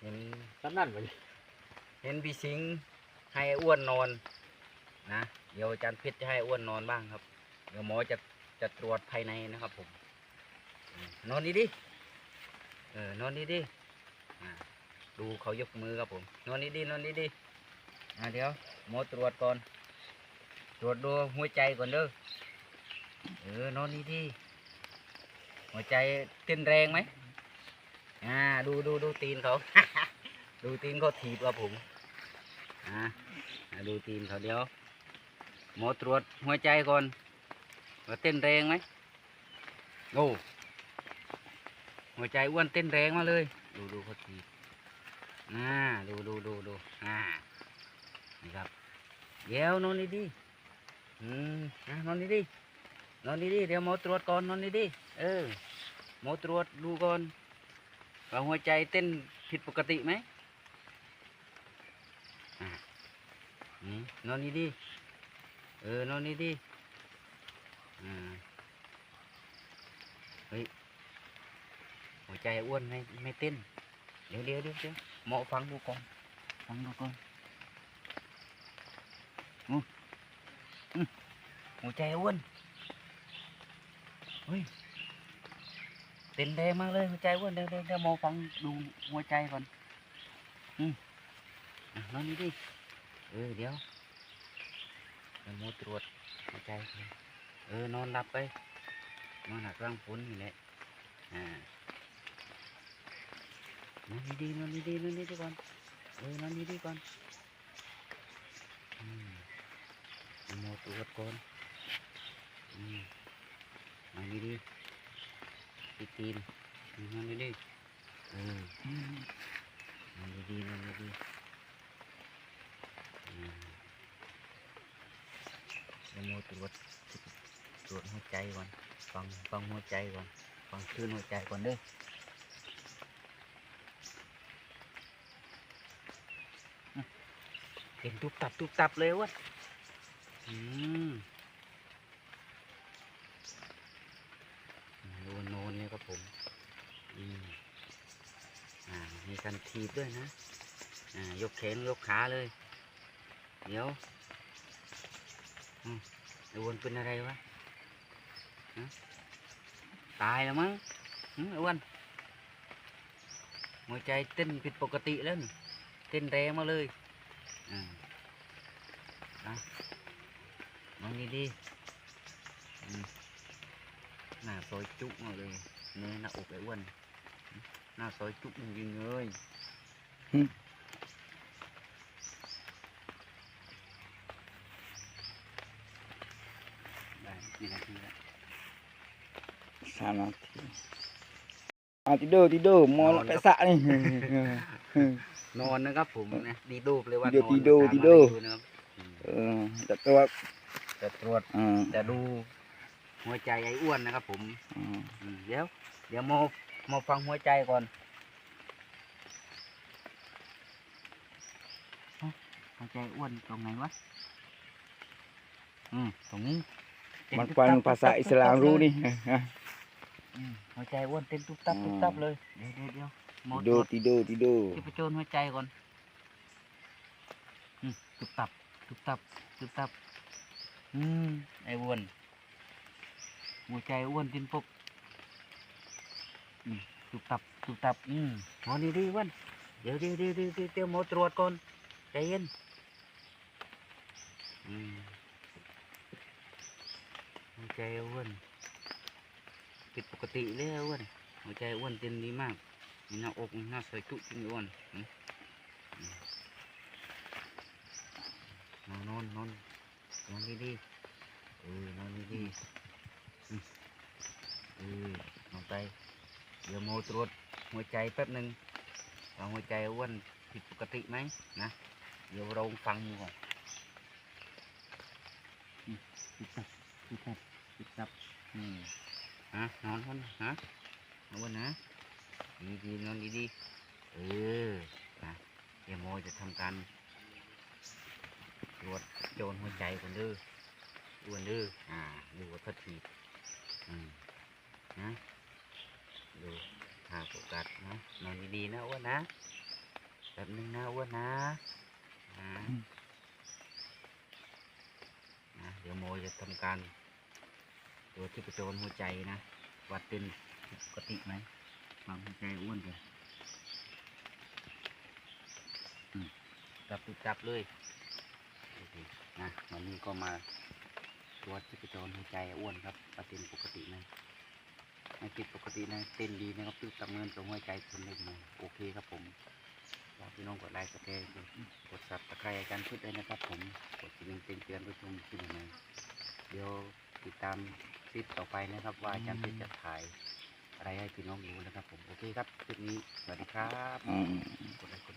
เห็นซ้ำนั่นไปเห็นพี่สิงห์ให้อ้วนนอนนะเดี๋ยวอาจารย์เพชรจะให้อ้วนนอนบ้างครับ เดี๋ยวหมอจะจะตรวจภายในนะครับผมอืมนอนดีดิเออนอนดีดิอ่าดูเขายกมือครับผม นอนดีดินอนดีดิอ่าเดี๋ยวหมอตรวจก่อน ตรวจดูหัวใจก่อนเด้อเออนอนดีดิหัวใจเต้นแรงไหม อ่าดูดูดูตีนเขา ดูตีนเขาถีบครับผมอ่าดูตีนเขาเดี๋ยว หมอตรวจหัวใจก่อนว่าเต้นแรงไหมโอ้หัวใจอ้วนเต้นแรงมาเลย ดูดูเขาถีบอ่าดูดูดูดูอ่านี่ครับเดี๋ยวนอนดีๆอืมอะนอนดีๆนอนดีๆเดี๋ยวหมอตรวจก่อนนอนดีๆเออหมอตรวจดูก่อน ว่าหัวใจเต้นผิดปกติไหมนอ่านี่ดีๆเออนอนนี่ดิเฮ้ยหัวใจอ้วนไม่ไม่เต้น เดี๋ยวเดี๋ยวเดี๋ยวเหมอฟังดูก่อนฟังดูก่อนหัวใจอ้วนเฮ้ย เต้นแรงมากเลยหัวใจวนเดี๋ยวเดี๋ยวเดี๋ยวมอฟังดูหัวใจก่อน อืมนอนนี่ดิ เออเดี๋ยวเดี๋ยวหมูตรวจหัวใจ เออนอนหลับไป นอนหลับกลางฝนนี่แหละ อ่านอนนี่ดีนอนนี่ดีนอนดีก่อน เออนอนนี่ดีก่อนอืมหมูตรวจก่อน อืมนอนดี ๆตีตีนนอนดีๆเออนอนดีๆนอนดีๆอืมเดี๋ยวโมตรวจตรวจหัวใจก่อนฟังฟังหัวใจก่อนฟังคลื่นหัวใจก่อนเด้ออะเห็นตุบตับตุบตับเลยวะอืมโนนโนนเนี่ยครับผม อืมอ่า มีการทีบด้วยนะยกแขนยกขาเลย เดี๋ยวอ้วนเป็นอะไรวะตายแล้วมั้งอ้วนหัวใจเต้นผิดปกติแล้วนี่เต้นแรงมาเลยอ่าอะนอนดีมหน้าซอยจุกมาเลยเนื้อหน้าอกไอ้อ้วน หึหน้าซอยจุกจริงๆเลยได้กี่นาทีแล้วสามนาทีอะติดดูติดดูมอนไปสระนี่ นอนนะครับผมนะดีดูเลยว่าเดี๋ยวนอนตีดูตามตีมาดูดูนะครับอืมเออจะตัวจะตรวจอ่าจะดูหัวใจไอ้อ้วนนะครับผมอ่าอืมเดี๋ยว เดี๋ยวโม โมฟังหัวใจก่อนฮะหัวใจอ้วนตรงไหนวะ อืมตรงนี้เต้มันตุ๊บฟังตับภาษาตุ๊บตับอิสลามตุ๊บรู้ตับเลยนี่อืมหัวใจอ้วนเต้นตุ๊บตับอืมตุ๊บตับเลย เดี๋ยวเดี๋ยวเดี๋ยวโมตรดูวจติดดูติดดูที่ประโจนหัวใจก่อนอืมตุบตับตุบตับตุบตับ อืมไอ้อ้วน หัวใจอ้วนตินปกอืม ตุบตับตุบตับ อืมนอนดีๆอ้วนเดี๋ยวเดี๋ยวเดี๋ยวเดี๋ยวเดี๋ยวเดี๋ยวหมอตรวจก่อนใจเย็นอืมหัวใจอ้วนผิดปกติเลยอ้วนหัวใจอ้วนเต้นดีมากมีหน้าอกหน้าใส่จุจริงอ้วนนอนนอนนอนนอนดีๆเออนอนดีๆอืมเออนอนไป เดี๋ยวโมตรวจหัวใจแป๊บหนึ่งว่าหัวใจอ้วนผิดปกติไหมนะ เดี๋ยวเราฟังดูก่อนอืมปิดตับปิดตับปิดตับอืมฮะนอนคนฮะนอนนะดีดีๆนอนดีดีๆเออนะเดี๋ยวโมจะทำการตรวจโจรหัวใจคนเด้ออ้วนเด้ออ่าดูว่าเขาถีบอืมนะ ดีๆนะอ้วนนะแบบนึงนะอ้วนนะนะนะเดี๋ยวโมจะทำการตัวที่ประจรหัวใจนะวัดเป็นปกติไหมความหัวใจอ้วนเลยจับติดจับเลยนะวันนี้ก็มาตัวจที่ประจรหัวใจอ้วนครับปฏินปกติไหม ผิดปกตินะเต้นดีนะครับตึกตับเงินตรงหัวใจคนเล็กหน่อยโอเคครับผมฝากพี่น้องกดไลค์กดแชร์กดกดซับตะไคร้อาจารย์พุทธด้วยนะครับ ผมกดกระดิ่งเตือนเตือนผู้ชมขึ้นมาเดี๋ยวติดตามคลิปต่อไปนะครับ ว่าอาจารย์พุทธจะถ่ายอะไรให้พี่น้องดูนะครับ ผมโอเคครับคลิปนี้สวัสดีครับอืมกดไลค์